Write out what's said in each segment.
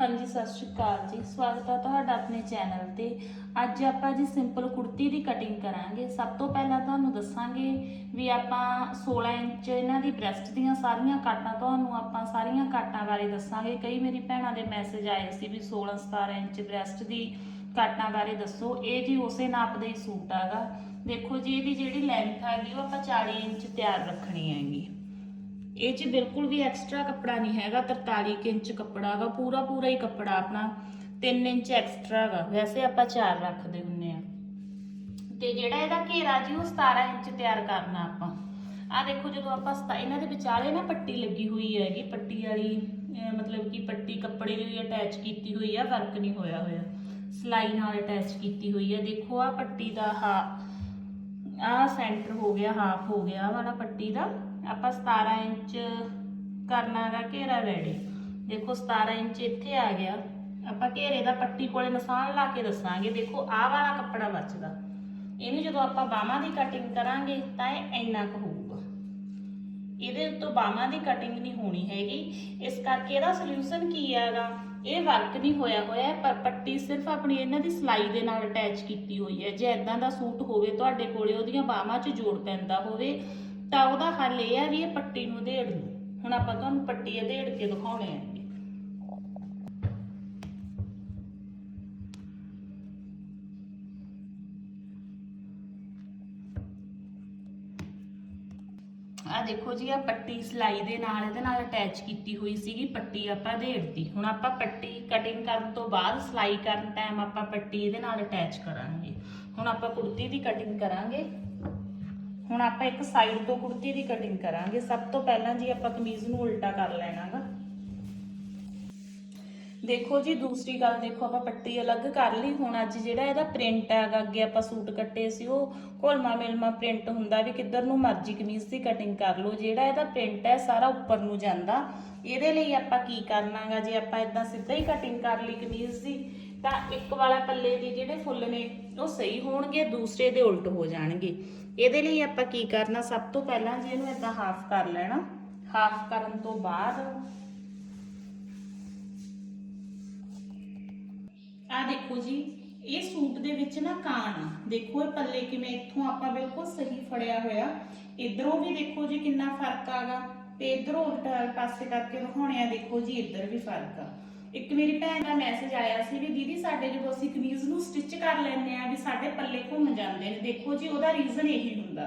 ਹਾਂਜੀ, ਸਤਿ ਸ਼੍ਰੀ ਅਕਾਲ ਜੀ। ਸਵਾਗਤ ਹੈ ਤੁਹਾਡਾ ਆਪਣੇ ਚੈਨਲ ਤੇ। ਅੱਜ ਆਪਾਂ ਜੀ ਸਿੰਪਲ ਕੁੜਤੀ ਦੀ ਕਟਿੰਗ ਕਰਾਂਗੇ। ਸਭ ਤੋਂ ਪਹਿਲਾਂ ਤੁਹਾਨੂੰ ਦੱਸਾਂਗੇ ਵੀ ਆਪਾਂ 16 ਇੰਚ ਇਹਨਾਂ ਦੀ ਬ੍ਰੈਸਟ ਦੀਆਂ ਸਾਰੀਆਂ ਕਾਟਾਂ, ਤੁਹਾਨੂੰ ਆਪਾਂ ਸਾਰੀਆਂ ਕਾਟਾਂ ਬਾਰੇ ਦੱਸਾਂਗੇ। ਕਈ ਮੇਰੀ ਭੈਣਾਂ ਦੇ ਮੈਸੇਜ ਆਏ ਸੀ ਵੀ 16 17 ਇੰਚ ਬ੍ਰੈਸਟ ਦੀ ਕਾਟਾਂ ਬਾਰੇ ਦੱਸੋ। ਇਹ ਜੀ ਉਸੇ ਨਾਪ ਦਾ ਹੀ ਸੂਟ ਹੈਗਾ ਦੇਖੋ ਜੀ, ਇਹਦੀ ਜਿਹੜੀ ਲੈਂਥ ਹੈਗੀ, ਉਹ ਆਪਾਂ 40 ਇੰਚ ਤਿਆਰ ਰੱਖਣੀ ਹੈਗੀ। ਇਹ ਚ ਬਿਲਕੁਲ ਵੀ ਐਕਸਟਰਾ ਕੱਪੜਾ ਨਹੀਂ ਹੈਗਾ 43 ਕੁ ਇੰਚ ਕੱਪੜਾ ਹੈਗਾ ਪੂਰਾ ਪੂਰਾ ਹੀ ਕੱਪੜਾ ਆਪਣਾ 3 ਇੰਚ ਐਕਸਟਰਾ ਹੈਗਾ ਵੈਸੇ ਆਪਾਂ 4 ਰੱਖਦੇ ਹੁੰਨੇ ਆ। ਤੇ ਜਿਹੜਾ ਇਹਦਾ ਘੇਰਾ ਜੀ, ਉਹ 17 ਇੰਚ ਤਿਆਰ ਕਰਨਾ ਆਪਾਂ। ਆ ਦੇਖੋ ਜਦੋਂ ਆਪਾਂ ਸਤਾ- ਇਹਨਾਂ ਦੇ ਵਿਚਾਲੇ ਨਾ ਪੱਟੀ ਲੱਗੀ ਹੋਈ ਹੈਗੀ, ਪੱਟੀ ਵਾਲੀ ਮਤਲਬ ਕਿ ਪੱਟੀ ਕੱਪੜੇ ਦੀ ਅਟੈਚ ਕੀਤੀ ਹੋਈ ਆ ਵਰਕ ਨਹੀਂ ਹੋਇਆ ਹੋਇਆ। ਸਲਾਈ ਨਾਲ ਅਟੈਚ ਕੀਤੀ ਹੋਈ ਆ। ਦੇਖੋ ਆ ਪੱਟੀ ਦਾ ਹਾ ਆ ਸੈਂਟਰ ਹੋ ਗਿਆ ਹਾਫ ਹੋ ਗਿਆ ਆਹ ਵਾਲਾ ਪੱਟੀ ਦਾ। ਆਪਾਂ 17 ਇੰਚ ਕਰਨਾ ਕਰਨਾਗਾ ਘੇਰਾ ਰੈਡੀ ਦੇਖੋ 17 ਇੰਚ ਇੱਥੇ ਆ ਗਿਆ। ਆਪਾਂ ਘੇਰੇ ਦਾ ਪੱਟੀ ਕੋਲੇ ਨਿਸ਼ਾਨ ਲਾ ਕੇ ਦੱਸਾਂਗੇ। ਦੇਖੋ ਆਹ ਵਾਲਾ ਕੱਪੜਾ ਬਚਦਾ। ਇਹਨੂੰ ਜਦੋਂ ਆਪਾਂ ਬਾਹਾਂ ਦੀ ਕਟਿੰਗ ਕਰਾਂਗੇ ਤਾਂ ਇਹ ਇੰਨਾ ਕੁ ਹੋਊਗਾ। ਇਹਦੇ ਉੱਤੋਂ ਬਾਹਾਂ ਦੀ ਕਟਿੰਗ ਨਹੀਂ ਹੋਣੀ ਹੈਗੀ। ਇਸ ਕਰਕੇ ਇਹਦਾ ਸੋਲੂਸ਼ਨ ਕੀ ਹੈਗਾ? ਇਹ ਵਰਕ ਨਹੀਂ ਹੋਇਆ ਹੋਇਆ ਪਰ ਪੱਟੀ ਸਿਰਫ ਆਪਣੀ ਇਹਨਾਂ ਦੀ ਸਲਾਈ ਦੇ ਨਾਲ ਅਟੈਚ ਕੀਤੀ ਹੋਈ ਹੈ। ਜੇ ਇਦਾਂ ਦਾ ਸੂਟ ਹੋਵੇ, ਤੁਹਾਡੇ ਕੋਲੇ ਉਹਦੀਆਂ ਬਾਹਾਂ 'ਚ ਜੋੜ ਪੈਂਦਾ ਹੋਵੇ ਤਾਂ ਉਹਦਾ ਹੱਲ ਇਹ ਆ ਵੀ ਇਹ ਪੱਟੀ ਨੂੰ ਉਧੇੜ ਲਓ। ਹੁਣ ਆਪਾਂ ਤੁਹਾਨੂੰ ਪੱਟੀ ਉਧੇੜ ਕੇ ਦਿਖਾਉਣੇ ਆ। ਆ ਦੇਖੋ ਜੀ ਆ ਪੱਟੀ ਸਲਾਈ ਦੇ ਨਾਲ, ਇਹਦੇ ਨਾਲ ਅਟੈਚ ਕੀਤੀ ਹੋਈ ਸੀਗੀ, ਪੱਟੀ ਆਪਾਂ ਦੇੜਤੀ ਹੁਣ ਆਪਾਂ ਪੱਟੀ ਕਟਿੰਗ ਕਰਨ ਤੋਂ ਬਾਅਦ ਸਲਾਈ ਕਰਨ ਟਾਈਮ ਆਪਾਂ ਪੱਟੀ ਇਹਦੇ ਨਾਲ ਅਟੈਚ ਕਰਾਂਗੇ। ਹੁਣ ਆਪਾਂ ਕੁੜਤੀ ਦੀ ਕਟਿੰਗ ਕਰਾਂਗੇ। ਹੁਣ ਆਪਾਂ ਇੱਕ ਸਾਈਡ ਤੋਂ ਕੁੜਤੀ ਦੀ ਕਟਿੰਗ ਕਰਾਂਗੇ। ਸਭ ਤੋਂ ਪਹਿਲਾਂ ਜੀ ਆਪਾਂ ਕਮੀਜ਼ ਨੂੰ ਉਲਟਾ ਕਰ ਲੈਣਾਗਾ। ਦੇਖੋ ਜੀ, ਦੂਸਰੀ ਗੱਲ ਦੇਖੋ, ਆਪਾਂ ਪੱਟੀ ਅਲੱਗ ਕਰ ਲਈ। ਹੁਣ ਅੱਜ ਜਿਹੜਾ ਇਹਦਾ ਪ੍ਰਿੰਟ ਹੈਗਾ, ਅੱਗੇ ਆਪਾਂ ਸੂਟ ਕੱਟੇ ਸੀ, ਉਹ ਘੋਲਮਾ ਮਿਲਮਾ ਪ੍ਰਿੰਟ ਹੁੰਦਾ ਵੀ ਕਿੱਧਰ ਨੂੰ ਮਰਜ਼ੀ ਕਮੀਜ਼ ਦੀ ਕਟਿੰਗ ਕਰ ਲਓ। ਜਿਹੜਾ ਇਹਦਾ ਪ੍ਰਿੰਟ ਹੈ, ਸਾਰਾ ਉੱਪਰ ਨੂੰ ਜਾਂਦਾ। ਇਹਦੇ ਲਈ ਆਪਾਂ ਕੀ ਕਰਨਾਗਾ, ਜੇ ਆਪਾਂ ਇਦਾਂ ਸਿੱਧਾ ਹੀ ਕਟਿੰਗ ਕਰ ਲਈ ਕਮੀਜ਼ ਦੀ, ਤਾਂ ਇੱਕ ਵਾਲਾ ਪੱਲੇ ਦੇ ਜਿਹੜੇ ਫੁੱਲ ਨੇ, ਉਹ ਸਹੀ ਹੋਣਗੇ, ਦੂਸਰੇ ਦੇ ਉਲਟ ਹੋ ਜਾਣਗੇ। ਇਹਦੇ ਲਈ ਆਪਾਂ ਕੀ ਕਰਨਾ? ਸਭ ਤੋਂ ਪਹਿਲਾਂ ਜੀ ਇਹਨੂੰ ਇਦਾਂ ਹਾਫ ਕਰ ਲੈਣਾ ਹਾਫ ਕਰਨ ਤੋਂ ਬਾਅਦ ਆ ਦੇਖੋ ਜੀ, ਇਹ ਸੂਟ ਦੇ ਵਿੱਚ ਨਾ ਕਾਣ ਦੇਖੋ ਇਹ ਪੱਲੇ ਕਿਵੇਂ ਇੱਥੋਂ ਆਪਾਂ ਬਿਲਕੁਲ ਸਹੀ ਫੜਿਆ ਹੋਇਆ। ਇਧਰੋਂ ਵੀ ਦੇਖੋ ਜੀ ਕਿੰਨਾ ਫ਼ਰਕ ਆਗਾ ਤੇ ਇਧਰੋਂ ਉਲਟਾ ਪਾਸੇ ਕਰਕੇ ਦਿਖਾਉਣੇ ਦੇਖੋ ਜੀ ਇੱਧਰ ਵੀ ਫ਼ਰਕ ਆ। ਇੱਕ ਮੇਰੀ ਭੈਣ ਦਾ ਮੈਸੇਜ ਆਇਆ ਸੀ ਵੀ ਦੀਦੀ ਸਾਡੇ ਜਦੋਂ ਅਸੀਂ ਕਮੀਜ਼ ਨੂੰ ਸਟਿਚ ਕਰ ਲੈਂਦੇ ਆ ਵੀ ਸਾਡੇ ਪੱਲੇ ਘੁੰਮ ਜਾਂਦੇ ਨੇ, ਦੇਖੋ ਜੀ ਉਹਦਾ ਰੀਜ਼ਨ ਇਹੀ ਹੁੰਦਾ।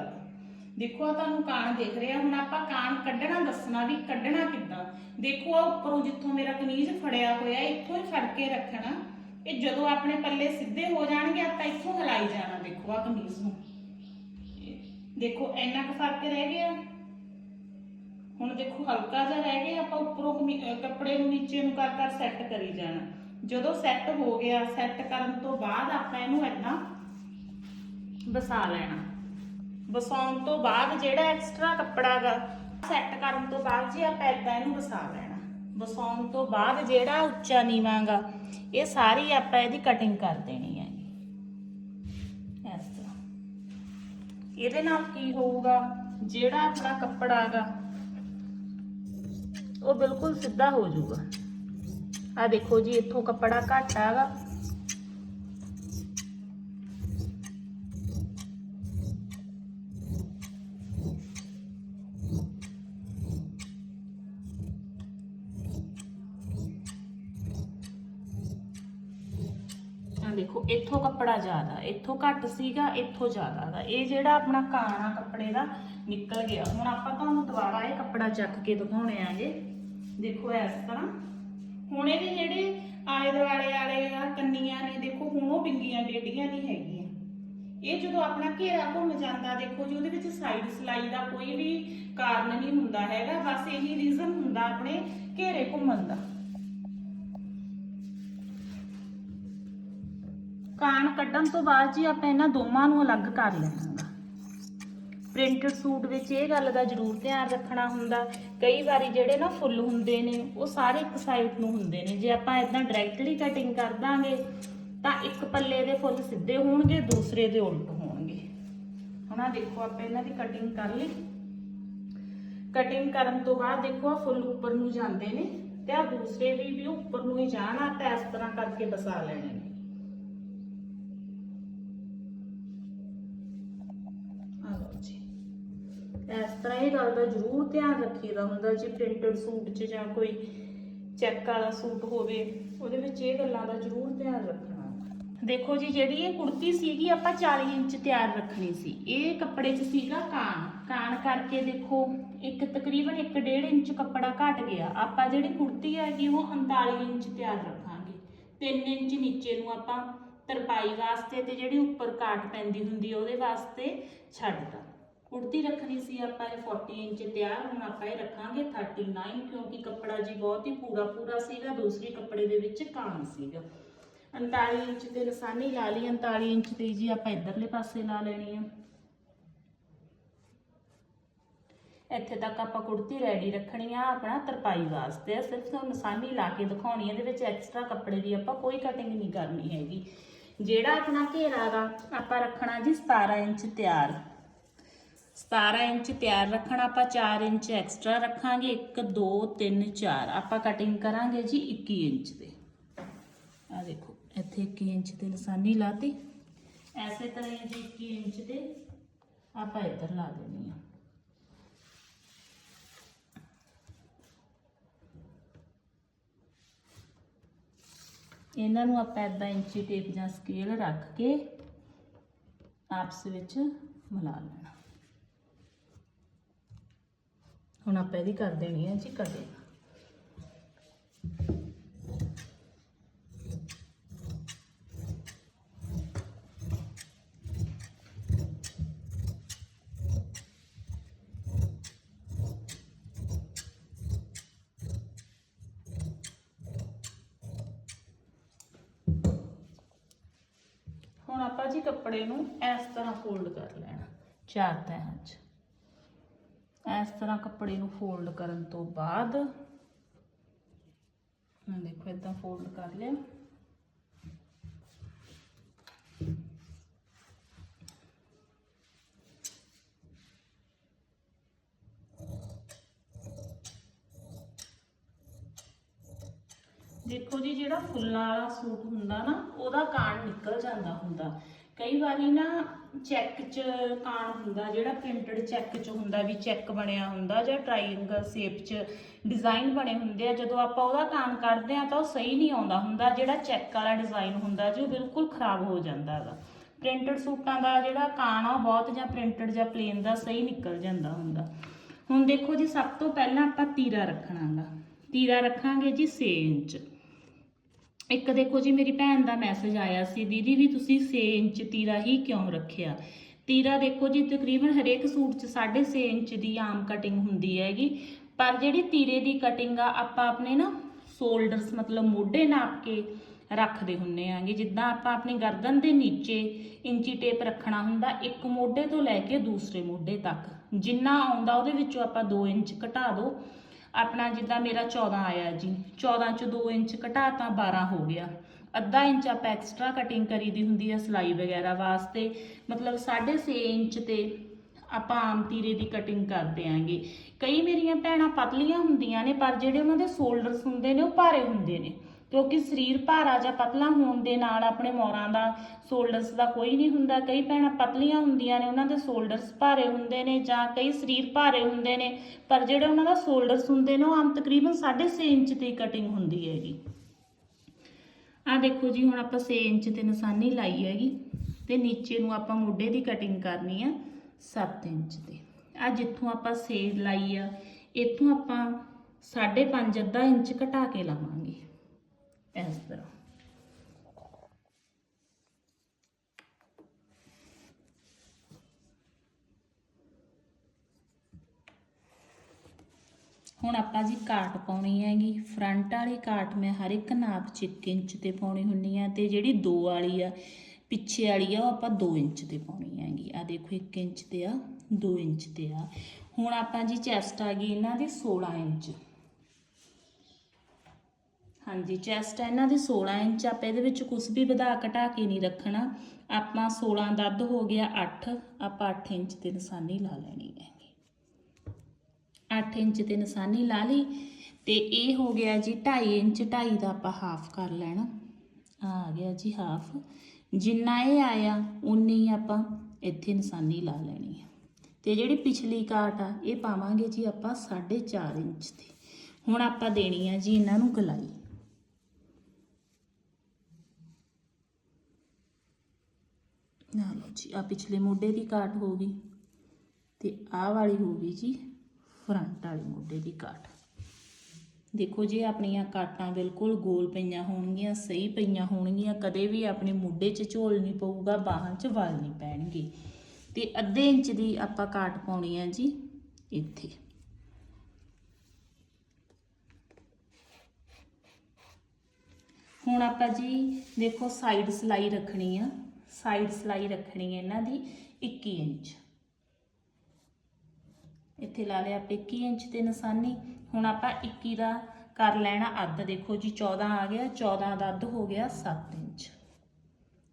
ਦੇਖੋ ਆ ਤੁਹਾਨੂੰ ਕਾਣ ਦਿਖ ਰਿਹਾ, ਹੁਣ ਆਪਾਂ ਕਾਣ ਕੱਢਣਾ ਦੱਸਣਾ ਵੀ ਕੱਢਣਾ ਕਿੱਦਾਂ। ਦੇਖੋ ਆ ਉੱਪਰੋਂ ਜਿੱਥੋਂ ਮੇਰਾ ਕਮੀਜ਼ ਫੜਿਆ ਹੋਇਆ, ਇੱਥੋਂ ਹੀ ਫੜ ਕੇ ਰੱਖਣਾ। ਇਹ ਜਦੋਂ ਆਪਣੇ ਪੱਲੇ ਸਿੱਧੇ ਹੋ ਜਾਣਗੇ, ਆਪਾਂ ਇੱਥੋਂ ਹਿਲਾਈ ਜਾਣਾ, ਦੇਖੋ ਆ ਕਮੀਜ਼ ਨੂੰ। ਦੇਖੋ ਇੰਨਾ ਕੁ ਫ਼ਰਕ ਰਹਿ ਗਿਆ। ਹੁਣ ਦੇਖੋ ਹਲਕਾ ਜਿਹਾ ਰਹਿ ਗਿਆ। ਆਪਾਂ ਅਹ ਕੱਪੜੇ ਨੂੰ ਨੀਚੇ ਨੂੰ ਕਰ ਕਰ ਸੈੱਟ ਕਰੀ ਜਾਣਾ। ਜਦੋਂ ਸੈੱਟ ਹੋ ਗਿਆ ਸੈੱਟ ਕਰਨ ਤੋਂ ਬਾਅਦ ਆਪਾਂ ਇਹਨੂੰ ਏਦਾਂ ਵਸਾ ਲੈਣਾ। ਵਸਾਉਣ ਤੋਂ ਬਾਅਦ ਜਿਹੜਾ ਐਕਸਟਰਾ ਕੱਪੜਾ ਗਾ ਸੈੱਟ ਕਰਨ ਤੋਂ ਬਾਅਦ ਜੀ ਆਪਾਂ ਏਦਾਂ ਇਹਨੂੰ ਵਸਾ ਲੈਣਾ। ਵਸਾਉਣ ਤੋਂ ਬਾਅਦ ਜਿਹੜਾ ਉੱਚਾ ਨੀਵਾਂ ਗਾ, ਇਹ ਸਾਰੀ ਆਪਾਂ ਇਹਦੀ ਕਟਿੰਗ ਕਰ ਦੇਣੀ ਹੈ ਇਸ ਤਰ੍ਹਾਂ। ਇਹਦੇ ਨਾਲ ਕੀ ਹੋਊਗਾ? ਜਿਹੜਾ ਆਪਣਾ ਕੱਪੜਾ ਗਾ ਉਹ ਬਿਲਕੁਲ ਸਿੱਧਾ ਹੋ ਜਾਊਗਾ। ਆ ਦੇਖੋ ਜੀ, ਇੱਥੋਂ ਕੱਪੜਾ ਘੱਟ ਆਗਾ। ਆ ਦੇਖੋ, ਇੱਥੋਂ ਕੱਪੜਾ ਜ਼ਿਆਦਾ, ਇੱਥੋਂ ਘੱਟ ਸੀਗਾ, ਇੱਥੋਂ ਜ਼ਿਆਦਾ ਦਾ। ਇਹ ਜਿਹੜਾ ਆਪਣਾ ਕਾਣਾ ਕੱਪੜੇ ਦਾ ਨਿਕਲ ਗਿਆ। ਹੁਣ ਆਪਾਂ ਤੁਹਾਨੂੰ ਦੁਬਾਰਾ ਇਹ ਕੱਪੜਾ ਚੱਕ ਕੇ ਦਿਖਾਉਣੇ ਆਗੇ। ਦੇਖੋ ਇਸ ਤਰ੍ਹਾਂ। ਹੁਣ ਇਹਦੇ ਜਿਹੜੇ ਆਲੇ ਦੁਆਲੇ ਵਾਲੇ ਆ, ਕੰਨੀਆਂ ਨੇ, ਦੇਖੋ ਹੁਣ ਉਹ ਬਿੰਗੀਆਂ ਡੇਡੀਆਂ ਨਹੀਂ ਹੈਗੀਆਂ। ਇਹ ਜਦੋਂ ਆਪਣਾ ਘੇਰਾ ਘੁੰਮ ਜਾਂਦਾ, ਦੇਖੋ ਜੀ, ਉਹਦੇ ਵਿੱਚ ਸਾਈਡ ਸਲਾਈ ਦਾ ਕੋਈ ਵੀ ਕਾਰਨ ਨਹੀਂ ਹੁੰਦਾ ਹੈਗਾ, ਬਸ ਇਹੀ ਰੀਜ਼ਨ ਹੁੰਦਾ ਆਪਣੇ ਘੇਰੇ ਘੁੰਮਣ ਦਾ। ਕਾਣ ਕੱਢਣ ਤੋਂ ਬਾਅਦ ਜੀ ਆਪਾਂ ਇਹਨਾਂ ਦੋਵਾਂ ਨੂੰ ਅਲੱਗ ਕਰ ਲੈਣਾ ਪ੍ਰਿੰਟਡ ਸੂਟ ਵਿੱਚ ਇਹ ਗੱਲ ਦਾ ਜ਼ਰੂਰ ਧਿਆਨ ਰੱਖਣਾ ਹੁੰਦਾ। ਕਈ ਵਾਰੀ ਜਿਹੜੇ ਨਾ ਫੁੱਲ ਹੁੰਦੇ ਨੇ, ਉਹ ਸਾਰੇ ਇੱਕ ਸਾਈਡ ਨੂੰ ਹੁੰਦੇ ਨੇ। ਜੇ ਆਪਾਂ ਇਦਾਂ ਡਾਇਰੈਕਟਲੀ ਕਟਿੰਗ ਕਰ ਦਾਂਗੇ, ਤਾਂ ਇੱਕ ਪੱਲੇ ਦੇ ਫੁੱਲ ਸਿੱਧੇ ਹੋਣਗੇ, ਦੂਸਰੇ ਦੇ ਉਲਟ ਹੋਣਗੇ। ਹੁਣ ਦੇਖੋ ਆਪਾਂ ਇਹਨਾਂ ਦੀ ਕਟਿੰਗ ਕਰ ਲਈ। ਕਟਿੰਗ ਕਰਨ ਤੋਂ ਬਾਅਦ ਦੇਖੋ ਆ ਫੁੱਲ ਉੱਪਰ ਨੂੰ ਜਾਂਦੇ ਨੇ ਤੇ ਆ ਦੂਸਰੇ ਵੀ ਵੀ ਉੱਪਰ ਨੂੰ ਹੀ ਜਾਣਾ ਤਾਂ ਇਸ ਤਰ੍ਹਾਂ ਕਰਕੇ ਬਸਾ ਲੈਣੇ ਨੇ ਆ ਲਓ ਜੀ ਇਸ ਤਰ੍ਹਾਂ ਇਹ ਗੱਲ ਦਾ ਜ਼ਰੂਰ ਧਿਆਨ ਰੱਖੀਦਾ ਹੁੰਦਾ ਜੇ ਪ੍ਰਿੰਟਡ ਸੂਟ 'ਚ ਜਾਂ ਕੋਈ ਚੈੱਕ ਵਾਲਾ ਸੂਟ ਹੋਵੇ, ਉਹਦੇ ਵਿੱਚ ਇਹ ਗੱਲਾਂ ਦਾ ਜ਼ਰੂਰ ਧਿਆਨ ਰੱਖਣਾ। ਦੇਖੋ ਜੀ, ਜਿਹੜੀ ਇਹ ਕੁੜਤੀ ਸੀਗੀ, ਆਪਾਂ 40 ਇੰਚ ਤਿਆਰ ਰੱਖਣੀ ਸੀ। ਇਹ ਕੱਪੜੇ 'ਚ ਸੀਗਾ ਕਾਣ ਕਾਣ ਕਰਕੇ ਦੇਖੋ, ਇੱਕ ਤਕਰੀਬਨ 1.5 ਇੰਚ ਕੱਪੜਾ ਘਟ ਗਿਆ। ਆਪਾਂ ਜਿਹੜੀ ਕੁੜਤੀ ਹੈਗੀ, ਉਹ 39 ਇੰਚ ਤਿਆਰ ਰੱਖਾਂਗੇ। 3 ਇੰਚ ਨੀਚੇ ਨੂੰ ਆਪਾਂ ਤਰਪਾਈ ਵਾਸਤੇ ਤੇ ਜਿਹੜੀ ਉੱਪਰ ਕਾਟ ਪੈਂਦੀ ਹੁੰਦੀ, ਉਹਦੇ ਵਾਸਤੇ ਛੱਡਦਾ ਕੁੜਤੀ ਰੱਖਣੀ ਸੀ ਆਪਾਂ ਇਹ 40 ਇੰਚ ਤਿਆਰ, ਹੁਣ ਆਪਾਂ ਇਹ ਰੱਖਾਂਗੇ 39 ਕਿਉਂਕਿ ਕੱਪੜਾ ਜੀ ਬਹੁਤ ਹੀ ਪੂਰਾ ਪੂਰਾ ਸੀਗਾ, ਦੂਸਰੇ ਕੱਪੜੇ ਦੇ ਵਿੱਚ ਕਾਣ ਸੀਗਾ। 39 ਇੰਚ ਤੇ ਲਸਾਨੀ ਲਾ ਲਈ 39 ਇੰਚ ਤੇ ਜੀ ਆਪਾਂ ਇਧਰਲੇ ਪਾਸੇ ਲਾ ਲੈਣੀ ਆ। ਇੱਥੇ ਤੱਕ ਆਪਾਂ ਕੁੜਤੀ ਰੈਡੀ ਰੱਖਣੀ ਆ, ਆਪਣਾ ਤਰਪਾਈ ਵਾਸਤੇ। ਸਿਰਫ ਤੁਹਾਨੂੰ ਨਿਸ਼ਾਨੀ ਲਾ ਕੇ ਦਿਖਾਉਣੀ ਇਹਦੇ ਵਿੱਚ ਐਕਸਟਰਾ ਕੱਪੜੇ ਦੀ ਆਪਾਂ ਕੋਈ ਕਟਿੰਗ ਨਹੀਂ ਕਰਨੀ ਹੈਗੀ। ਜਿਹੜਾ ਆਪਣਾ ਘੇਰਾ ਗਾ ਆਪਾਂ ਰੱਖਣਾ ਜੀ 17 ਇੰਚ ਤਿਆਰ। 17 ਇੰਚ ਤਿਆਰ ਰੱਖਣਾ, ਆਪਾਂ 4 ਇੰਚ ਐਕਸਟਰਾ ਰੱਖਾਂਗੇ 1 2 3 4 ਆਪਾਂ ਕਟਿੰਗ ਕਰਾਂਗੇ ਜੀ 21 ਇੰਚ ਦੇ। ਆ ਦੇਖੋ, ਇੱਥੇ 21 ਇੰਚ ਤੇ ਨਿਸ਼ਾਨੀ ਲਾਤੀ। ਐਸੇ ਤਰ੍ਹਾਂ ਹੀ ਜੀ 21 ਇੰਚ ਤੇ ਆਪਾਂ ਇੱਧਰ ਲਾ ਦੇਣੀ ਆ। ਇਹਨਾਂ ਨੂੰ ਆਪਾਂ ਇਦਾਂ ਇੰਚੀ ਟੇਪ ਜਾਂ ਸਕੇਲ ਰੱਖ ਕੇ ਆਪਸ ਵਿੱਚ ਮਿਲਾ ਲੈਣਾ। ਹੁਣ ਆਪਾਂ ਇਹਦੀ ਕਰ ਦੇਣੀ ਹੈ ਜੀ ਕਟਿੰਗ ਹੁਣ ਆਪਾਂ ਜੀ ਕੱਪੜੇ ਨੂੰ ਇਸ ਤਰ੍ਹਾਂ ਫੋਲਡ ਕਰ ਲੈਣਾ। ਚਾਰ ਤਹਿਾਂ 'ਚ ਇਸ ਤਰ੍ਹਾਂ ਕੱਪੜੇ ਨੂੰ ਫੋਲਡ ਕਰਨ ਤੋਂ ਬਾਅਦ ਮੈਂ ਦੇਖੋ ਇਦਾਂ ਫੋਲਡ ਕਰ ਲਿਆ। ਦੇਖੋ ਜੀ, ਜਿਹੜਾ ਫੁੱਲਾਂ ਵਾਲਾ ਸੂਟ ਹੁੰਦਾ ਨਾ, ਉਹਦਾ ਕਾਣ ਨਿਕਲ ਜਾਂਦਾ ਹੁੰਦਾ। ਕਈ ਵਾਰੀ ਨਾ ਚੈੱਕ 'ਚ ਕਾਣ ਹੁੰਦਾ, ਜਿਹੜਾ ਪ੍ਰਿੰਟਡ ਚੈੱਕ 'ਚ ਹੁੰਦਾ ਵੀ ਚੈੱਕ ਬਣਿਆ ਹੁੰਦਾ ਜਾਂ ਟ੍ਰਾਇੰਗਲ ਸ਼ੇਪ 'ਚ ਡਿਜ਼ਾਈਨ ਬਣੇ ਹੁੰਦੇ ਆ, ਜਦੋਂ ਆਪਾਂ ਉਹਦਾ ਕਾਣ ਕੱਢਦੇ ਆ ਤਾਂ ਉਹ ਸਹੀ ਨਹੀਂ ਆਉਂਦਾ ਹੁੰਦਾ, ਜਿਹੜਾ ਚੈੱਕ ਵਾਲਾ ਡਿਜ਼ਾਈਨ ਹੁੰਦਾ ਜੀ ਉਹ ਬਿਲਕੁਲ ਖਰਾਬ ਹੋ ਜਾਂਦਾ ਹੈਗਾ ਪ੍ਰਿੰਟਡ ਸੂਟਾਂ ਦਾ ਜਿਹੜਾ ਕਾਣ ਆ ਉਹ ਬਹੁਤ ਜਾਂ ਪ੍ਰਿੰਟਡ ਜਾਂ ਪਲੇਨ ਦਾ ਸਹੀ ਨਿਕਲ ਜਾਂਦਾ ਹੁੰਦਾ। ਹੁਣ ਦੇਖੋ ਜੀ, ਸਭ ਤੋਂ ਪਹਿਲਾਂ ਆਪਾਂ ਤੀਰਾ ਰੱਖਣਾਗਾ ਤੀਰਾ ਰੱਖਾਂਗੇ ਜੀ 6 ਇੰਚ ਇੱਕ ਦੇਖੋ ਜੀ, ਮੇਰੀ ਭੈਣ ਦਾ ਮੈਸੇਜ ਆਇਆ ਸੀ, ਦੀਦੀ ਵੀ ਤੁਸੀਂ 6 ਇੰਚ ਤੀਰਾ ਹੀ ਕਿਉਂ ਰੱਖਿਆ? ਤੀਰਾ ਦੇਖੋ ਜੀ, ਤਕਰੀਬਨ ਹਰੇਕ ਸੂਟ 'ਚ 6.5 ਇੰਚ ਦੀ ਆਮ ਕਟਿੰਗ ਹੁੰਦੀ ਹੈਗੀ, ਪਰ ਜਿਹੜੀ ਤੀਰੇ ਦੀ ਕਟਿੰਗ ਆ, ਆਪਾਂ ਆਪਣੇ ਨਾ ਸ਼ੋਲਡਰਸ ਮਤਲਬ ਮੋਢੇ ਨਾਪ ਕੇ ਰੱਖਦੇ ਹੁੰਨੇ ਆਂਗੇ। ਜਿੱਦਾਂ ਆਪਾਂ ਆਪਣੀ ਗਰਦਨ ਦੇ ਨੀਚੇ ਇੰਚੀ ਟੇਪ ਰੱਖਣਾ ਹੁੰਦਾ, ਇੱਕ ਮੋਢੇ ਤੋਂ ਲੈ ਕੇ ਦੂਸਰੇ ਮੋਢੇ ਤੱਕ। ਜਿੰਨਾ ਆਉਂਦਾ ਉਹਦੇ ਵਿੱਚੋਂ ਆਪਾਂ 2 ਇੰਚ ਘਟਾ ਦਿਓ ਆਪਣਾ ਜਿੱਦਾਂ ਮੇਰਾ 14 ਆਇਆ ਜੀ 14 ਚ 2 ਇੰਚ ਘਟਾ ਤਾਂ 12 ਹੋ ਗਿਆ। ਅੱਧਾ ਇੰਚ ਆਪਾਂ ਐਕਸਟਰਾ ਕਟਿੰਗ ਕਰੀ ਦੀ ਹੁੰਦੀ ਹੈ ਸਲਾਈ ਵਗੈਰਾ ਵਾਸਤੇ। ਮਤਲਬ 6.5 ਇੰਚ ਤੇ ਆਪਾਂ ਆਮ ਤੀਰੇ ਦੀ ਕਟਿੰਗ ਕਰਦੇ ਆਂਗੇ ਕਈ ਮੇਰੀਆਂ ਭੈਣਾਂ ਪਤਲੀਆਂ ਹੁੰਦੀਆਂ ਨੇ, ਪਰ ਜਿਹੜੇ ਉਹਨਾਂ ਦੇ ਸ਼ੋਲਡਰਸ ਹੁੰਦੇ ਨੇ, ਉਹ ਭਾਰੇ ਹੁੰਦੇ ਨੇ। ਕਿਉਂਕਿ ਸਰੀਰ ਭਾਰਾ ਜਾਂ ਪਤਲਾ ਹੋਣ ਦੇ ਨਾਲ ਆਪਣੇ ਮੋਰਾਂ ਦਾ ਸ਼ੋਲਡਰਸ ਦਾ ਕੋਈ ਨਹੀਂ ਹੁੰਦਾ। ਕਈ ਭੈਣਾਂ ਪਤਲੀਆਂ ਹੁੰਦੀਆਂ ਨੇ, ਉਹਨਾਂ ਦੇ ਸ਼ੋਲਡਰਸ ਭਾਰੇ ਹੁੰਦੇ ਨੇ ਜਾਂ ਕਈ ਸਰੀਰ ਭਾਰੇ ਹੁੰਦੇ ਨੇ, ਪਰ ਜਿਹੜੇ ਉਹਨਾਂ ਦਾ ਸ਼ੋਲਡਰਸ ਹੁੰਦੇ ਨੇ, ਉਹ ਆਮ ਤਕਰੀਬਨ 6.5 ਇੰਚ ਦੀ ਕਟਿੰਗ ਹੁੰਦੀ ਹੈਗੀ। ਆ ਦੇਖੋ ਜੀ, ਹੁਣ ਆਪਾਂ 6 ਇੰਚ ਤੇ ਨਿਸ਼ਾਨੀ ਲਾਈ ਹੈਗੀ ਤੇ ਨੀਚੇ ਨੂੰ ਆਪਾਂ ਮੋਢੇ ਦੀ ਕਟਿੰਗ ਕਰਨੀ ਆ 7 ਇੰਚ ਤੇ ਆ ਜਿੱਥੋਂ ਆਪਾਂ ਸੇਡ ਲਾਈ ਆ, ਇੱਥੋਂ ਆਪਾਂ 5.5 ਅੱਧਾ ਇੰਚ ਘਟਾ ਕੇ ਲਾਵਾਂਗੇ। ਇਸ ਤਰ੍ਹਾਂ ਹੁਣ ਆਪਾਂ ਜੀ ਕਾਟ ਪਾਉਣੀ ਹੈਗੀ। ਫਰੰਟ ਵਾਲੀ ਕਾਟ ਮੈਂ ਹਰ ਇੱਕ ਨਾਪ ਚ 1 ਇੰਚ ਤੇ ਪਾਉਣੀ ਹੁੰਨੀ ਆ ਤੇ ਜਿਹੜੀ 2 ਵਾਲੀ ਆ, ਪਿੱਛੇ ਵਾਲੀ ਆ, ਉਹ ਆਪਾਂ 2 ਇੰਚ ਤੇ ਪਾਉਣੀ ਹੈਗੀ। ਆ ਦੇਖੋ 1 ਇੰਚ ਤੇ ਆ 2 ਇੰਚ ਤੇ ਆ। ਹੁਣ ਆਪਾਂ ਜੀ ਚੈਸਟ ਆ ਗਈ ਇਹਨਾਂ ਦੀ 16 ਇੰਚ। ਹਾਂਜੀ ਚੈਸਟ ਹੈ ਇਹਨਾਂ ਦੀ 16 ਇੰਚ, ਆਪਾਂ ਇਹਦੇ ਵਿੱਚ ਕੁਝ ਵੀ ਵਧਾ ਘਟਾ ਕੇ ਨਹੀਂ ਰੱਖਣਾ। ਆਪਾਂ 16 ਦੱਦ ਹੋ ਗਿਆ 8 ਆਪਾਂ 8 ਇੰਚ ਤੇ ਨਿਸ਼ਾਨੀ ਲਾ ਲੈਣੀ ਹੈ 8 ਇੰਚ ਤੇ ਨਿਸ਼ਾਨੀ ਲਾ ਲਈ ਤੇ ਇਹ ਹੋ ਗਿਆ ਜੀ 2.5 ਇੰਚ 2.5 ਦਾ ਆਪਾਂ ਹਾਫ ਕਰ ਲੈਣਾ। ਆ ਗਿਆ ਜੀ ਹਾਫ ਜਿੰਨਾ ਇਹ ਆਇਆ ਉਨੀ ਆਪਾਂ ਇੱਥੇ ਨਿਸ਼ਾਨੀ ਲਾ ਲੈਣੀ ਹੈ। ਤੇ ਜਿਹੜੀ ਪਿਛਲੀ ਕਾਟ ਆ, ਇਹ ਪਾਵਾਂਗੇ ਜੀ ਆਪਾਂ 4.5 ਇੰਚ ਦੀ। ਹੁਣ ਆਪਾਂ ਦੇਣੀ ਆ ਜੀ ਇਹਨਾਂ ਨੂੰ ਗਲਾਈ ਨਾ ਲਓ ਜੀ ਆ ਪਿਛਲੇ ਮੋਢੇ ਦੀ ਕਾਟ ਹੋ ਗਈ ਤੇ ਆਹ ਵਾਲੀ ਹੋ ਗਈ ਜੀ ਫਰੰਟ ਵਾਲੇ ਮੋਢੇ ਦੀ ਕਾਟ ਦੇਖੋ ਜੀ, ਆਪਣੀਆਂ ਕਾਟਾਂ ਬਿਲਕੁਲ ਗੋਲ ਪਈਆਂ ਹੋਣਗੀਆਂ, ਸਹੀ ਪਈਆਂ ਹੋਣਗੀਆਂ, ਕਦੇ ਵੀ ਆਪਣੇ ਮੋਢੇ 'ਚ ਝੋਲ ਨਹੀਂ ਪਊਗਾ, ਬਾਹਾਂ 'ਚ ਵਲ ਨਹੀਂ ਪੈਣਗੇ। ਤੇ ਅੱਧੇ ਇੰਚ ਦੀ ਆਪਾਂ ਕਾਟ ਪਾਉਣੀ ਆ ਜੀ ਇੱਥੇ। ਹੁਣ ਆਪਾਂ ਜੀ ਦੇਖੋ ਸਾਈਡ ਸਲਾਈ ਰੱਖਣੀ ਆ। ਸਾਈਡ ਸਲਾਈ ਰੱਖਣੀ ਹੈ ਇਹਨਾਂ ਦੀ 21 ਇੰਚ। ਇੱਥੇ ਲਾ ਲਿਆ ਆਪਾਂ 21 ਇੰਚ ਤੇ ਨਿਸ਼ਾਨੀ। ਹੁਣ ਆਪਾਂ 21 ਦਾ ਕਰ ਲੈਣਾ ਅੱਧ। ਦੇਖੋ ਜੀ 14 ਆ ਗਿਆ 14 ਦਾ ਅੱਧ ਹੋ ਗਿਆ 7 ਇੰਚ।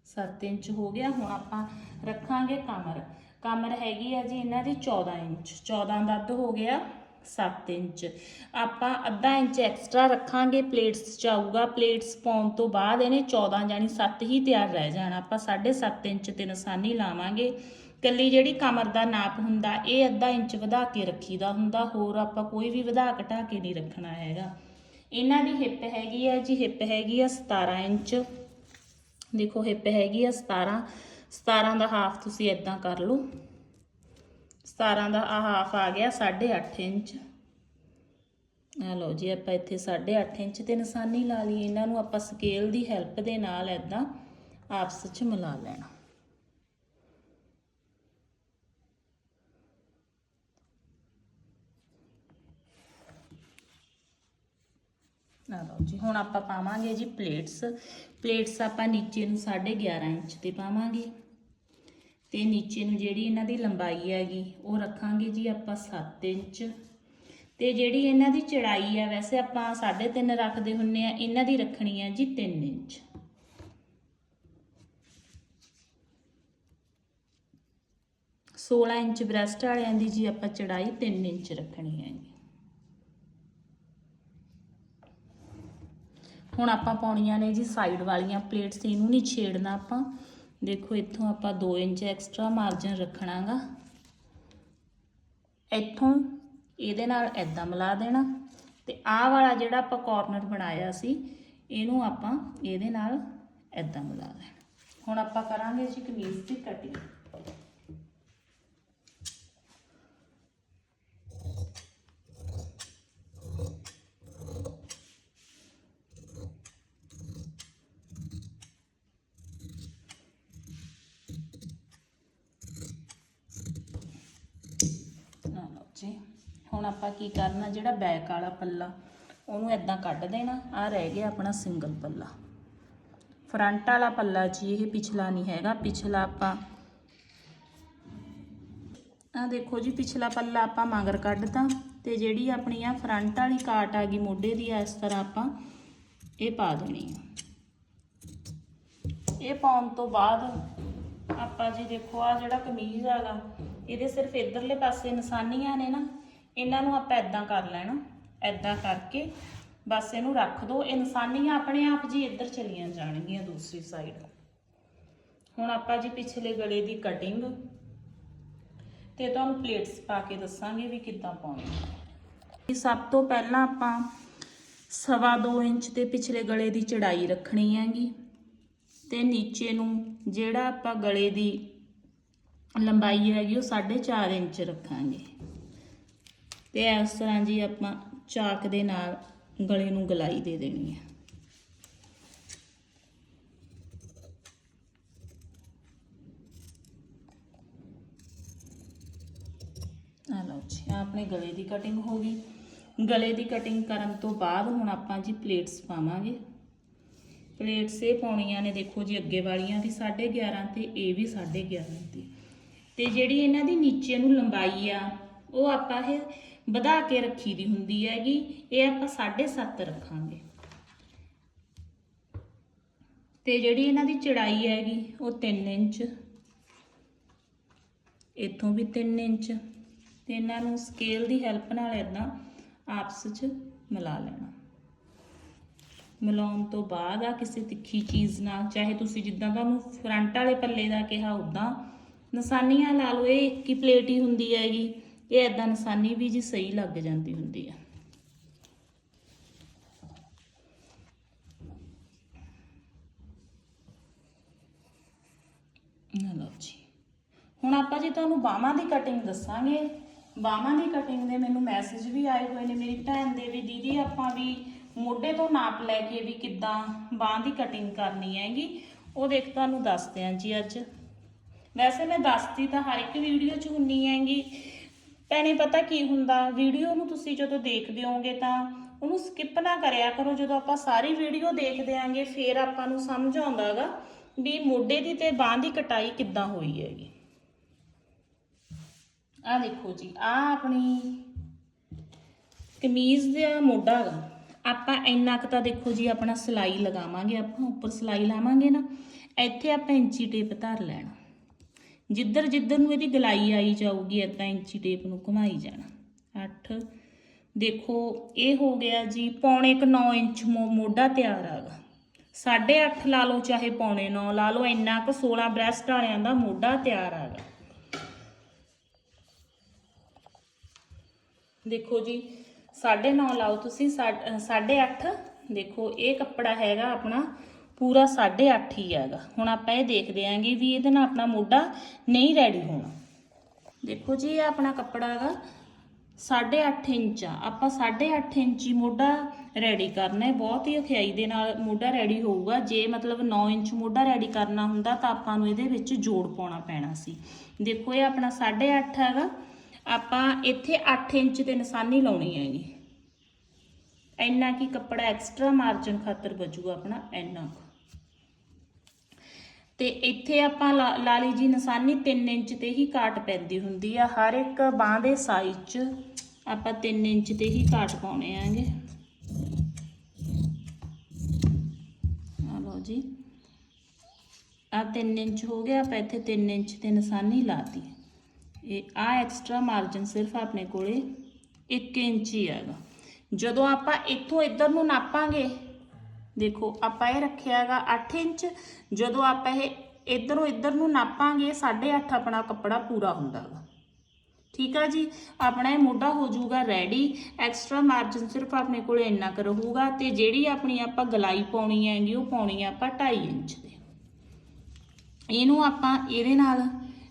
7 ਇੰਚ ਹੋ ਗਿਆ, ਹੁਣ ਆਪਾਂ ਰੱਖਾਂਗੇ ਕਮਰ। ਕਮਰ ਹੈਗੀ ਆ ਜੀ ਇਹਨਾਂ ਦੀ 14 ਇੰਚ। 14 ਦਾ ਅੱਧ ਹੋ ਗਿਆ। 7 ਇੰਚ। ਆਪਾਂ ਅੱਧਾ ਇੰਚ ਐਕਸਟਰਾ ਰੱਖਾਂਗੇ ਪਲੇਟਸ ਚ ਆਊਗਾ। ਪਲੇਟਸ ਪਾਉਣ ਤੋਂ ਬਾਅਦ ਇਹਨੇ 14 ਜਾਨੀ 7 ਹੀ ਤਿਆਰ ਰਹਿ ਜਾਣਾ। ਆਪਾਂ 7.5 ਇੰਚ ਤੇ ਨਿਸ਼ਾਨੀ ਲਾਵਾਂਗੇ। ਕੱਲੀ ਜਿਹੜੀ ਕਮਰ ਦਾ ਨਾਪ ਹੁੰਦਾ, ਇਹ ਅੱਧਾ ਇੰਚ ਵਧਾ ਕੇ ਰੱਖੀਦਾ ਹੁੰਦਾ। ਹੋਰ ਆਪਾਂ ਕੋਈ ਵੀ ਵਧਾ ਘਟਾ ਕੇ ਨਹੀਂ ਰੱਖਣਾ ਹੈਗਾ। ਇਹਨਾਂ ਦੀ ਹਿੱਪ ਹੈਗੀ ਆ ਜੀ ਹਿੱਪ ਹੈਗੀ ਆ 17 ਇੰਚ। ਦੇਖੋ ਹਿੱਪ ਹੈਗੀ ਆ 17 17 ਦਾ ਹਾਫ ਤੁਸੀਂ ਇਦਾਂ ਕਰ ਲਓ। 17 ਦਾ ਆ ਹਾਫ ਆ ਗਿਆ 8.5 ਇੰਚ। ਆ ਲਓ ਜੀ, ਆਪਾਂ ਇੱਥੇ 8.5 ਇੰਚ ਤੇ ਨਿਸ਼ਾਨੀ ਲਾ ਲਈ ਇਹਨਾਂ ਨੂੰ ਆਪਾਂ ਸਕੇਲ ਦੀ ਹੈਲਪ ਦੇ ਨਾਲ ਇਦਾਂ ਆਪਸ ਵਿੱਚ ਮਿਲਾ ਲੈਣਾ। ਆ ਲਓ ਜੀ, ਹੁਣ ਆਪਾਂ ਪਾਵਾਂਗੇ ਜੀ ਪਲੇਟਸ ਪਲੇਟਸ ਆਪਾਂ ਨੀਚੇ ਨੂੰ 11.5 ਇੰਚ ਤੇ ਪਾਵਾਂਗੇ। ਤੇ ਨੀਚੇ ਨੂੰ ਜਿਹੜੀ ਇਹਨਾਂ ਦੀ ਲੰਬਾਈ ਹੈਗੀ, ਉਹ ਰੱਖਾਂਗੇ ਜੀ ਆਪਾਂ 7 ਇੰਚ। ਤੇ ਜਿਹੜੀ ਇਹਨਾਂ ਦੀ ਚੜਾਈ ਹੈ ਵੈਸੇ ਆਪਾਂ 3.5 ਰੱਖਦੇ ਹੁੰਨੇ ਆ, ਇਹਨਾਂ ਦੀ ਰੱਖਣੀ ਹੈ ਜੀ 3 ਇੰਚ। ਸੋਲਾਂ ਇੰਚ ਬ੍ਰੈਸਟ ਵਾਲਿਆਂ ਦੀ ਜੀ ਆਪਾਂ ਚੜਾਈ 3 ਇੰਚ ਰੱਖਣੀ ਹੈ ਜੀ। ਹੁਣ ਆਪਾਂ ਪਾਉਣੀਆਂ ਨੇ ਜੀ ਸਾਈਡ ਵਾਲੀਆਂ ਪਲੇਟਸ, ਇਹਨੂੰ ਨਹੀਂ ਛੇੜਨਾ ਆਪਾਂ। ਦੇਖੋ, ਇੱਥੋਂ ਆਪਾਂ 2 ਇੰਚ ਐਕਸਟਰਾ ਮਾਰਜਨ ਰੱਖਣਾਗਾ। ਇੱਥੋਂ ਇਹਦੇ ਨਾਲ ਐਦਾਂ ਮਿਲਾ ਦੇਣਾ। ਤੇ ਆਹ ਵਾਲਾ ਜਿਹੜਾ ਆਪਾਂ ਕਾਰਨਰ ਬਣਾਇਆ ਸੀ, ਇਹਨੂੰ ਆਪਾਂ ਇਹਦੇ ਨਾਲ ਐਦਾਂ ਮਿਲਾ ਦੇਣਾ। ਹੁਣ ਆਪਾਂ ਕਰਾਂਗੇ ਜੀ ਕਮੀਜ਼ ਦੀ ਕਟਿੰਗ ਆ ਲਓ ਜੀ ਹੁਣ ਆਪਾਂ ਕੀ ਕਰਨਾ, ਜਿਹੜਾ ਬੈਕ ਵਾਲਾ ਪੱਲਾ, ਉਹਨੂੰ ਐਦਾਂ ਕੱਢ ਦੇਣਾ ਆ ਰਹਿ ਗਿਆ ਆਪਣਾ ਸਿੰਗਲ ਪੱਲਾ। ਫਰੰਟ ਵਾਲਾ ਪੱਲਾ ਜੀ, ਇਹ ਪਿਛਲਾ ਨਹੀਂ ਹੈਗਾ, ਪਿਛਲਾ ਆਪਾਂ ਆ ਦੇਖੋ ਜੀ, ਪਿਛਲਾ ਪੱਲਾ ਆਪਾਂ ਮਗਰ ਕੱਢਤਾ, ਤੇ ਜਿਹੜੀ ਆਪਣੀ ਆ ਫਰੰਟ ਵਾਲੀ ਕਾਟ ਆ ਗਈ ਮੋਢੇ ਦੀ, ਇਸ ਤਰ੍ਹਾਂ ਆਪਾਂ ਇਹ ਪਾ ਦੇਣੀ ਆ। ਇਹ ਪਾਉਣ ਤੋਂ ਬਾਅਦ ਆਪਾਂ ਜੀ ਦੇਖੋ ਆ ਜਿਹੜਾ ਕਮੀਜ਼ ਹੈਗਾ ਇਹਦੇ ਸਿਰਫ ਇਧਰਲੇ ਪਾਸੇ ਨਿਸ਼ਾਨੀਆਂ ਨੇ ਨਾ ਇਹਨਾਂ ਨੂੰ ਆਪਾਂ ਇਦਾਂ ਕਰ ਲੈਣਾ ਇਦਾਂ ਕਰਕੇ ਬਸ ਇਹਨੂੰ ਰੱਖ ਦਿਓ ਇਹ ਆਪਣੇ ਆਪ ਜੀ ਇੱਧਰ ਚਲੀਆਂ ਜਾਣਗੀਆਂ ਦੂਸਰੀ ਸਾਈਡ ਹੁਣ ਆਪਾਂ ਜੀ ਪਿਛਲੇ ਗਲੇ ਦੀ ਕਟਿੰਗ ਤੇ ਤੁਹਾਨੂੰ ਪਲੇਟਸ ਪਾ ਕੇ ਦੱਸਾਂਗੇ ਵੀ ਕਿੱਦਾਂ ਪਾਉਣੀ ਹੈ। ਸਭ ਤੋਂ ਪਹਿਲਾਂ ਆਪਾਂ ਸਵਾ 2 ਇੰਚ ਤੇ ਪਿਛਲੇ ਗਲੇ ਦੀ ਚੜਾਈ ਰੱਖਣੀ ਹੈਗੀ ਤੇ ਨੀਚੇ ਨੂੰ ਜਿਹੜਾ ਆਪਾਂ ਗਲੇ ਦੀ ਲੰਬਾਈ ਹੈਗੀ ਉਹ 4.5 ਇੰਚ ਰੱਖਾਂਗੇ। ਤੇ ਇਸ ਤਰ੍ਹਾਂ ਜੀ ਆਪਾਂ ਚਾਕ ਦੇ ਨਾਲ ਗਲੇ ਨੂੰ ਗਲਾਈ ਦੇ ਦੇਣੀ ਹੈ। ਆ ਲਓ ਜੀ ਆਪਣੇ ਗਲੇ ਦੀ ਕਟਿੰਗ ਹੋ ਗਈ। ਗਲੇ ਦੀ ਕਟਿੰਗ ਕਰਨ ਤੋਂ ਬਾਅਦ ਹੁਣ ਆਪਾਂ ਜੀ ਪਲੇਟਸ ਪਾਵਾਂਗੇ। ਪਲੇਟਸ ਇਹ ਪਾਉਣੀਆਂ ਨੇ, ਦੇਖੋ ਜੀ ਅੱਗੇ ਵਾਲੀਆਂ ਦੀ 11.5 ਤੇ ਇਹ ਵੀ 11.5 ਦੀ ਤੇ ਜਿਹੜੀ ਇਹਨਾਂ ਦੀ ਨੀਚੇ ਨੂੰ ਲੰਬਾਈ ਆ, ਉਹ ਆਪਾਂ ਇਹ ਵਧਾ ਕੇ ਰੱਖੀ ਦੀ ਹੁੰਦੀ ਹੈਗੀ, ਇਹ ਆਪਾਂ 7.5 ਰੱਖਾਂਗੇ। ਤੇ ਜਿਹੜੀ ਇਹਨਾਂ ਦੀ ਚੜਾਈ ਹੈਗੀ, ਉਹ 3 ਇੰਚ। ਇੱਥੋਂ ਵੀ 3 ਇੰਚ। ਤੇ ਇਹਨਾਂ ਨੂੰ ਸਕੇਲ ਦੀ ਹੈਲਪ ਨਾਲ ਇਦਾਂ ਆਪਸ ਵਿੱਚ ਮਿਲਾ ਲੈਣਾ। ਮਿਲਾਉਣ ਤੋਂ ਬਾਅਦ ਆ ਕਿਸੇ ਤਿੱਖੀ ਚੀਜ਼ ਨਾਲ, ਚਾਹੇ ਤੁਸੀਂ ਜਿੱਦਾਂ ਤੁਹਾਨੂੰ ਫਰੰਟ ਵਾਲੇ ਪੱਲੇ ਦਾ ਕਿਹਾ ਉਦਾਂ ਨਿਸ਼ਾਨੀਆਂ ਲਾ ਲਓ, ਇਹ ਇੱਕ ਹੀ ਪਲੇਟ ਹੀ ਹੁੰਦੀ ਹੈਗੀ। ਇਹ ਐਦਾਂ ਨਿਸ਼ਾਨੀ ਵੀ ਜੀ ਸਹੀ ਲੱਗ ਜਾਂਦੀ ਹੁੰਦੀ ਆ। ਲਓ ਜੀ। ਹੁਣ ਆਪਾਂ ਜੀ ਤੁਹਾਨੂੰ ਬਾਹਾਂ ਦੀ ਕਟਿੰਗ ਦੱਸਾਂਗੇ, ਬਾਹਾਂ ਦੀ ਕਟਿੰਗ ਦੇ ਮੈਨੂੰ ਮੈਸੇਜ ਵੀ ਆਏ ਹੋਏ ਨੇ। ਮੇਰੀ ਭੈਣ ਦੇ ਵੀ ਦੀਦੀ ਆਪਾਂ ਵੀ ਮੋਢੇ ਤੋਂ ਨਾਪ ਲੈ ਕੇ ਵੀ ਕਿੱਦਾਂ ਬਾਹਾਂ ਦੀ ਕਟਿੰਗ ਕਰਨੀ ਹੈਗੀ, ਉਹ ਦੇਖ ਤੁਹਾਨੂੰ ਦੱਸਦੇ ਹਾਂ ਜੀ ਅੱਜ। ਵੈਸੇ ਮੈਂ ਦੱਸਦੀ ਤਾਂ ਹਰ ਇੱਕ ਵੀਡੀਓ 'ਚ ਹੁੰਨੀ ਹੈਗੀ ਭੈਣੇ, ਪਤਾ ਕੀ ਹੁੰਦਾ? ਵੀਡੀਓ ਨੂੰ ਤੁਸੀਂ ਜਦੋਂ ਦੇਖਦੇ ਹੋਗੇ ਤਾਂ ਉਹਨੂੰ ਸਕਿਪ ਨਾ ਕਰਿਆ ਕਰੋ। ਜਦੋਂ ਆਪਾਂ ਸਾਰੀ ਵੀਡੀਓ ਦੇਖਦੇ ਆਂਗੇ, ਫਿਰ ਆਪਾਂ ਨੂੰ ਸਮਝ ਆਉਂਦਾਗਾ ਵੀ ਮੋਢੇ ਦੀ ਤੇ ਬਾਹਾਂ ਦੀ ਕਟਾਈ ਕਿੱਦਾਂ ਹੋਈ ਹੈਗੀ। ਆ ਦੇਖੋ ਜੀ, ਆ ਆਪਣੀ ਕਮੀਜ਼ ਦਾ ਮੋਢਾ ਹੈਗਾ। ਆਪਾਂ ਇੰਨਾ ਕੁ ਤਾਂ ਦੇਖੋ ਜੀ, ਆਪਣਾ ਸਿਲਾਈ ਲਗਾਵਾਂਗੇ ਆਪਾਂ, ਉੱਪਰ ਸਿਲਾਈ ਲਾਵਾਂਗੇ ਨਾ। ਇੱਥੇ ਆਪਾਂ ਇੰਚੀ ਟੇਪ ਧਰ ਲੈਣਾ। ਜਿੱਧਰ ਜਿੱਧਰ ਨੂੰ ਇਹਦੀ ਗਲਾਈ ਆਈ ਜਾਊਗੀ, ਏਦਾਂ ਇੰਚੀ ਟੇਪ ਨੂੰ ਘੁਮਾਈ ਜਾਣਾ। 8 ਦੇਖੋ, ਇਹ ਹੋ ਗਿਆ ਜੀ, ਪੌਣੇ 9 ਇੰਚ ਮੋਢਾ ਤਿਆਰ ਹੈਗਾ 8.5 ਲਾ ਲਓ, ਚਾਹੇ ਪੌਣੇ 9 ਲਾ ਲਓ, ਇੰਨਾ ਕੁ 16 ਬ੍ਰੈਸਟ ਵਾਲਿਆਂ ਦਾ ਮੋਢਾ ਤਿਆਰ ਹੈਗਾ ਦੇਖੋ ਜੀ 9.5 ਲਾਓ ਤੁਸੀਂ 8.5 ਦੇਖੋ, ਇਹ ਕੱਪੜਾ ਹੈਗਾ ਆਪਣਾ ਪੂਰਾ 8.5 ਹੀ ਹੈਗਾ। ਹੁਣ ਆਪਾਂ ਇਹ ਦੇਖਦੇ ਆਂਗੇ ਵੀ ਇਹਦੇ ਨਾਲ ਆਪਣਾ ਮੋਢਾ ਨਹੀਂ ਰੈਡੀ ਹੋਣਾ। ਦੇਖੋ ਜੀ, ਇਹ ਆਪਣਾ ਕੱਪੜਾ ਹੈਗਾ 8.5 ਇੰਚ ਆ। ਆਪਾਂ 8.5 ਇੰਚੀ ਮੋਢਾ ਰੈਡੀ ਕਰਨਾ ਹੈ। ਬਹੁਤ ਹੀ ਅਖਿਆਈ ਦੇ ਨਾਲ ਮੋਢਾ ਰੈਡੀ ਹੋਊਗਾ। ਜੇ ਮਤਲਬ 9 ਇੰਚ ਮੋਢਾ ਰੈਡੀ ਕਰਨਾ ਹੁੰਦਾ ਤਾਂ ਆਪਾਂ ਨੂੰ ਇਹਦੇ ਵਿੱਚ ਜੋੜ ਪਾਉਣਾ ਪੈਣਾ ਸੀ। ਦੇਖੋ, ਇਹ ਆਪਣਾ 8.5 ਹੈਗਾ। ਆਪਾਂ ਇੱਥੇ 8 ਇੰਚ ਤੇ ਨਿਸ਼ਾਨੀ ਲਾਉਣੀ ਹੈਗੀ। ਇੰਨਾ ਕੀ ਕੱਪੜਾ ਐਕਸਟਰਾ ਮਾਰਜਨ ਖਾਤਰ ਬਚੂਗਾ ਆਪਣਾ, ਇੰਨਾ ਤੇ ਇੱਥੇ ਆਪਾਂ ਲਾ ਲਾ ਲਈ ਜੀ ਨਿਸ਼ਾਨੀ 3 ਇੰਚ ਤੇ ਹੀ ਕਾਟ ਪੈਂਦੀ ਹੁੰਦੀ ਆ। ਹਰ ਇੱਕ ਬਾਹ ਦੇ ਸਾਈਜ਼ 'ਚ ਆਪਾਂ 3 ਇੰਚ ਤੇ ਹੀ ਕਾਟ ਪਾਉਣੇ ਆਂਗੇ। ਆ ਲਓ ਜੀ। ਆ 3 ਇੰਚ ਹੋ ਗਿਆ, ਆਪਾਂ ਇੱਥੇ 3 ਇੰਚ ਤੇ ਨਿਸ਼ਾਨੀ ਲਾਤੀ ਇਹ ਆ ਐਕਸਟਰਾ ਮਾਰਜਨ ਸਿਰਫ ਆਪਣੇ ਕੋਲੇ 1 ਇੰਚ ਹੀ ਹੈਗਾ। ਜਦੋਂ ਆਪਾਂ ਇੱਥੋਂ ਇੱਧਰ ਨੂੰ ਨਾਪਾਂਗੇ ਦੇਖੋ, ਆਪਾਂ ਇਹ ਰੱਖਿਆ ਹੈਗਾ 8 ਇੰਚ। ਜਦੋਂ ਆਪਾਂ ਇਹ ਇੱਧਰੋਂ ਇੱਧਰ ਨੂੰ ਨਾਪਾਂਗੇ 8.5 ਆਪਣਾ ਕੱਪੜਾ ਪੂਰਾ ਹੁੰਦਾ ਹੈਗਾ ਠੀਕ ਆ ਜੀ? ਆਪਣਾ ਇਹ ਮੋਢਾ ਹੋ ਜਾਊਗਾ ਰੈਡੀ ਐਕਸਟਰਾ ਮਾਰਜਨ ਸਿਰਫ ਆਪਣੇ ਕੋਲ ਇੰਨਾ ਕੁ ਰਹੂਗਾ ਤੇ ਜਿਹੜੀ ਆਪਣੀ ਆਪਾਂ ਗਲਾਈ ਪਾਉਣੀ ਹੈਗੀ, ਉਹ ਪਾਉਣੀ ਆ ਆਪਾਂ 2.5 ਇੰਚ ਦੇ। ਇਹਨੂੰ ਆਪਾਂ ਇਹਦੇ ਨਾਲ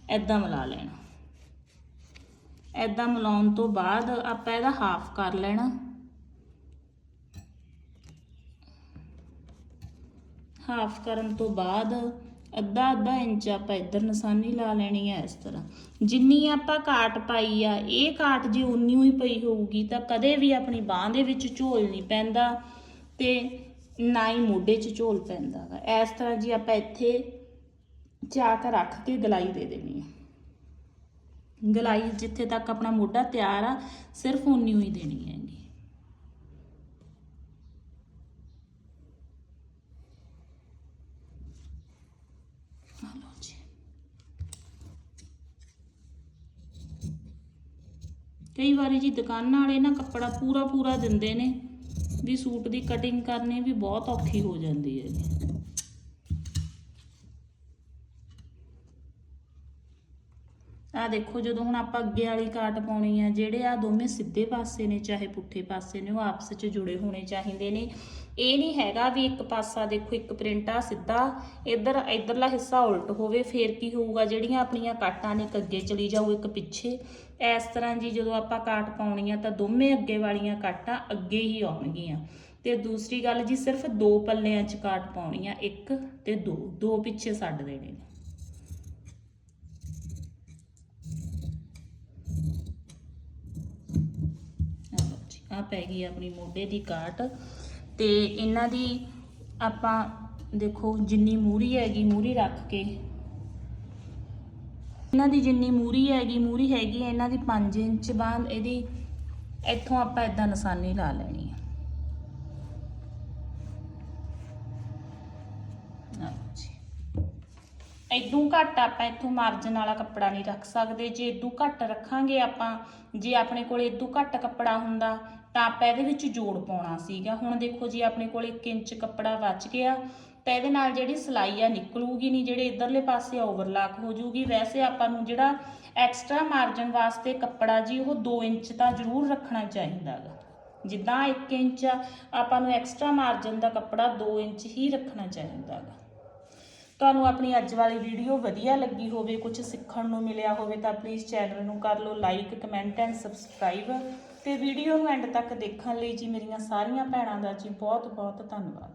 ਐਦਾਂ ਮਿਲਾ ਲੈਣਾ। ਐਦਾਂ ਮਿਲਾਉਣ ਤੋਂ ਬਾਅਦ ਆਪਾਂ ਇਹਦਾ ਹਾਫ ਕਰ ਲੈਣਾ। ਹਾਫ ਕਰਨ ਤੋਂ ਬਾਅਦ ਅੱਧਾ ਅੱਧਾ ਇੰਚ ਆਪਾਂ ਇੱਧਰ ਨਿਸ਼ਾਨੀ ਲਾ ਲੈਣੀ ਹੈ ਇਸ ਤਰ੍ਹਾਂ। ਜਿੰਨੀ ਆਪਾਂ ਕਾਟ ਪਾਈ ਆ, ਇਹ ਕਾਟ ਜੇ ਉਨੀ ਹੀ ਪਈ ਹੋਊਗੀ ਤਾਂ ਕਦੇ ਵੀ ਆਪਣੀ ਬਾਹ ਦੇ ਵਿੱਚ ਝੋਲ ਨਹੀਂ ਪੈਂਦਾ ਤੇ ਨਾ ਹੀ ਮੋਢੇ 'ਚ ਝੋਲ ਪੈਂਦਾ ਗਾ। ਇਸ ਤਰ੍ਹਾਂ ਜੀ ਆਪਾਂ ਇੱਥੇ ਚਾਕ ਰੱਖ ਕੇ ਗਲਾਈ ਦੇ ਦੇਣੀ ਹੈ ਗਲਾਈ ਜਿੱਥੇ ਤੱਕ ਆਪਣਾ ਮੋਢਾ ਤਿਆਰ ਆ, ਸਿਰਫ ਉਨੀ ਹੀ ਦੇਣੀ ਹੈਗੀ ਆ ਲਓ ਜੀ ਕਈ ਵਾਰੀ ਜੀ ਦੁਕਾਨਾਂ ਵਾਲੇ ਨਾ ਕੱਪੜਾ ਪੂਰਾ ਪੂਰਾ ਦਿੰਦੇ ਨੇ, ਵੀ ਸੂਟ ਦੀ ਕਟਿੰਗ ਕਰਨੀ ਵੀ ਬਹੁਤ ਔਖੀ ਹੋ ਜਾਂਦੀ ਹੈ ਜੀ। ਆ ਦੇਖੋ ਜਦੋਂ ਹੁਣ ਆਪਾਂ ਅੱਗੇ ਵਾਲੀ ਕਾਟ ਪਾਉਣੀ ਆ, ਜਿਹੜੇ ਆ ਦੋਵੇਂ ਸਿੱਧੇ ਪਾਸੇ ਨੇ, ਚਾਹੇ ਪੁੱਠੇ ਪਾਸੇ ਨੇ, ਉਹ ਆਪਸ ਵਿੱਚ ਜੁੜੇ ਹੋਣੇ ਚਾਹੀਦੇ ਨੇ। ਇਹ ਨਹੀਂ ਹੈਗਾ ਵੀ ਇੱਕ ਪਾਸਾ ਦੇਖੋ, ਇੱਕ ਪ੍ਰਿੰਟ ਆ ਸਿੱਧਾ, ਇੱਧਰ, ਇੱਧਰਲਾ ਹਿੱਸਾ ਉਲਟ ਹੋਵੇ, ਫੇਰ ਕੀ ਹੋਊਗਾ? ਜਿਹੜੀਆਂ ਆਪਣੀਆਂ ਕਾਟਾਂ ਨੇ, ਇੱਕ ਅੱਗੇ ਚਲੀ ਜਾਊ, ਇੱਕ ਪਿੱਛੇ। ਇਸ ਤਰ੍ਹਾਂ ਜੀ ਜਦੋਂ ਆਪਾਂ ਕਾਟ ਪਾਉਣੀ ਆ ਤਾਂ ਦੋਵੇਂ ਅੱਗੇ ਵਾਲੀਆਂ ਕਾਟਾਂ ਅੱਗੇ ਹੀ ਆਉਣਗੀਆਂ। ਤੇ ਦੂਸਰੀ ਗੱਲ ਜੀ, ਸਿਰਫ ਦੋ ਪੱਲਿਆਂ 'ਚ ਕਾਟ ਪਾਉਣੀ ਆ ਇੱਕ ਤੇ ਦੋ। ਦੋ ਪਿੱਛੇ ਛੱਡ ਦੇਣੇ ਨੇ। ਆ ਪੈ ਗਈ ਆਪਣੀ ਮੋਢੇ ਦੀ ਕਾਟ। ਤੇ ਇਹਨਾਂ ਦੀ ਆਪਾਂ ਦੇਖੋ ਜਿੰਨੀ ਮੂਰੀ ਹੈਗੀ, ਮੂਰੀ ਰੱਖ ਕੇ। ਇਹਨਾਂ ਦੀ ਜਿੰਨੀ ਮੂਰੀ ਹੈਗੀ ਮੂਰੀ ਹੈਗੀ ਹੈ ਇਹਨਾਂ ਦੀ 5 ਇੰਚ ਬਾਅਦ ਇਹਦੀ ਇੱਥੋਂ ਆਪਾਂ ਇਦਾਂ ਨਿਸ਼ਾਨੀ ਲਾ ਲੈਣੀ ਇਦੋਂ ਘੱਟ ਆਪਾਂ ਇੱਥੋਂ ਮਾਰਜਨ ਵਾਲਾ ਕੱਪੜਾ ਨਹੀਂ ਰੱਖ ਸਕਦੇ। ਜੇ ਇਦੋਂ ਘੱਟ ਰੱਖਾਂਗੇ ਆਪਾਂ, ਜੇ ਆਪਣੇ ਕੋਲ ਇਦੋਂ ਘੱਟ ਕੱਪੜਾ ਹੁੰਦਾ, ਤਾਂ ਆਪਾਂ ਇਹਦੇ ਵਿੱਚ ਜੋੜ ਪਾਉਣਾ ਸੀਗਾ। ਹੁਣ ਦੇਖੋ ਜੀ, ਆਪਣੇ ਕੋਲ 1 ਇੰਚ ਕੱਪੜਾ ਬਚ ਗਿਆ, ਤਾਂ ਇਹਦੇ ਨਾਲ ਜਿਹੜੀ ਸਲਾਈ ਆ ਨਿਕਲੂਗੀ ਨਹੀਂ, ਜਿਹੜੇ ਇਧਰਲੇ ਪਾਸੇ ਓਵਰਲਾਕ ਹੋ ਜੂਗੀ, ਵੈਸੇ ਆਪਾਂ ਨੂੰ ਜਿਹੜਾ ਐਕਸਟਰਾ ਮਾਰਜਨ ਵਾਸਤੇ ਕੱਪੜਾ ਜੀ, ਉਹ 2 ਇੰਚ ਤਾਂ ਜ਼ਰੂਰ ਰੱਖਣਾ ਚਾਹੀਦਾ ਗਾ। ਜਿੱਦਾਂ 1 ਇੰਚ ਆ, ਆਪਾਂ ਨੂੰ ਐਕਸਟਰਾ ਮਾਰਜਨ ਦਾ ਕੱਪੜਾ 2 ਇੰਚ ਹੀ ਰੱਖਣਾ ਚਾਹੀਦਾ ਗਾ। ਤੁਹਾਨੂੰ ਆਪਣੀ ਅੱਜ ਵਾਲੀ ਵੀਡੀਓ ਵਧੀਆ ਲੱਗੀ ਹੋਵੇ ਕੁਝ ਸਿੱਖਣ ਨੂੰ ਮਿਲਿਆ ਹੋਵੇ ਤਾਂ ਪਲੀਜ਼ ਚੈਨਲ ਨੂੰ ਕਰ ਲਓ ਲਾਈਕ ਕਮੈਂਟ ਐਂਡ ਸਬਸਕ੍ਰਾਈਬ ਤੇ ਵੀਡੀਓ ਨੂੰ ਐਂਡ ਤੱਕ ਦੇਖਣ ਲਈ ਜੀ ਮੇਰੀਆਂ ਸਾਰੀਆਂ ਭੈਣਾਂ ਦਾ ਜੀ ਬਹੁਤ ਬਹੁਤ ਧੰਨਵਾਦ।